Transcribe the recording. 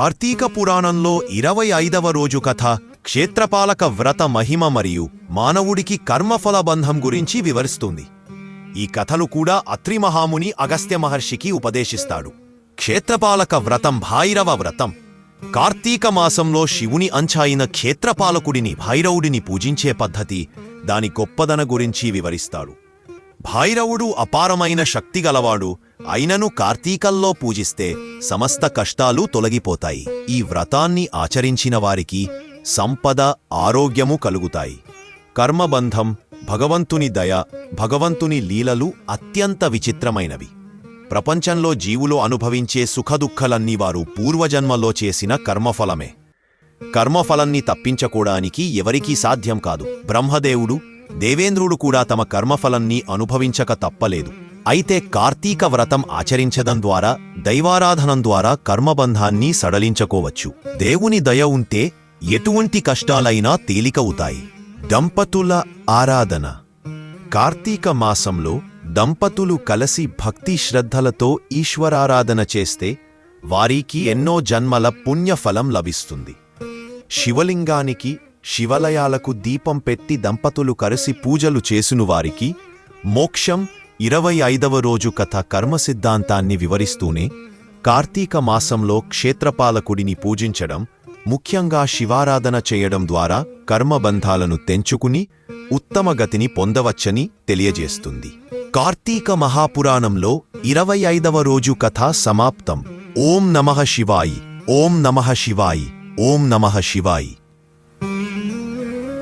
కార్తీక పురాణంలో ఇరవై ఐదవ రోజు కథ క్షేత్రపాలక వ్రత మహిమ మరియు మానవుడికి కర్మఫలబంధం గురించి వివరిస్తుంది. ఈ కథలు కూడా అత్రిమహాముని అగస్త్య మహర్షికి ఉపదేశిస్తాడు. క్షేత్రపాలక వ్రతం భైరవ వ్రతం. కార్తీక మాసంలో శివుని అంచాయిన క్షేత్రపాలకుడిని భైరవుడిని పూజించే పద్ధతి దాని గొప్పదన గురించి వివరిస్తాడు. భైరవుడు అపారమైన శక్తి గలవాడు. అయినను కార్తీకల్లో పూజిస్తే సమస్త కష్టాలు తొలగిపోతాయి. ఈ వ్రతాన్ని ఆచరించిన వారికి సంపద ఆరోగ్యము కలుగుతాయి. కర్మబంధం భగవంతుని దయ భగవంతుని లీలలు అత్యంత విచిత్రమైనవి. ప్రపంచంలో జీవులు అనుభవించే సుఖదుఖలన్నీ వారు పూర్వజన్మలో చేసిన కర్మఫలమే. కర్మఫలాన్ని తప్పించకూడానికి ఎవరికీ సాధ్యం కాదు. బ్రహ్మదేవుడు దేవేంద్రుడు కూడా తమ కర్మఫలాన్ని అనుభవించక తప్పలేదు. అయితే కార్తీక వ్రతం ఆచరించడం ద్వారా దైవారాధనం ద్వారా కర్మబంధాన్ని సడలించుకోవచ్చు. దేవుని దయ ఉంటే ఎటువంటి కష్టాలైనా తేలికవుతాయి. దంపతుల ఆరాధన. కార్తీక మాసంలో దంపతులు కలసి భక్తి శ్రద్ధలతో ఈశ్వరారాధన చేస్తే వారికి ఎన్నో జన్మల పుణ్యఫలం లభిస్తుంది. శివలింగానికి శివలయాలకు దీపం పెట్టి దంపతులు కలిసి పూజలు చేసును వారికి మోక్షం ఇరవై ఐదవ రోజు కథ కర్మ సిద్ధాంతాన్ని వివరిస్తూనే కార్తీక మాసంలో క్షేత్రపాలకుడిని పూజించడం ముఖ్యంగా శివారాధన చేయడం ద్వారా కర్మబంధాలను తెంచుకుని ఉత్తమ గతిని పొందవచ్చని తెలియజేస్తుంది. కార్తీక మహాపురాణంలో ఇరవై ఐదవ రోజు కథ సమాప్తం. ఓం నమః శివాయి ఓం నమః శివాయి ఓం నమః శివాయి.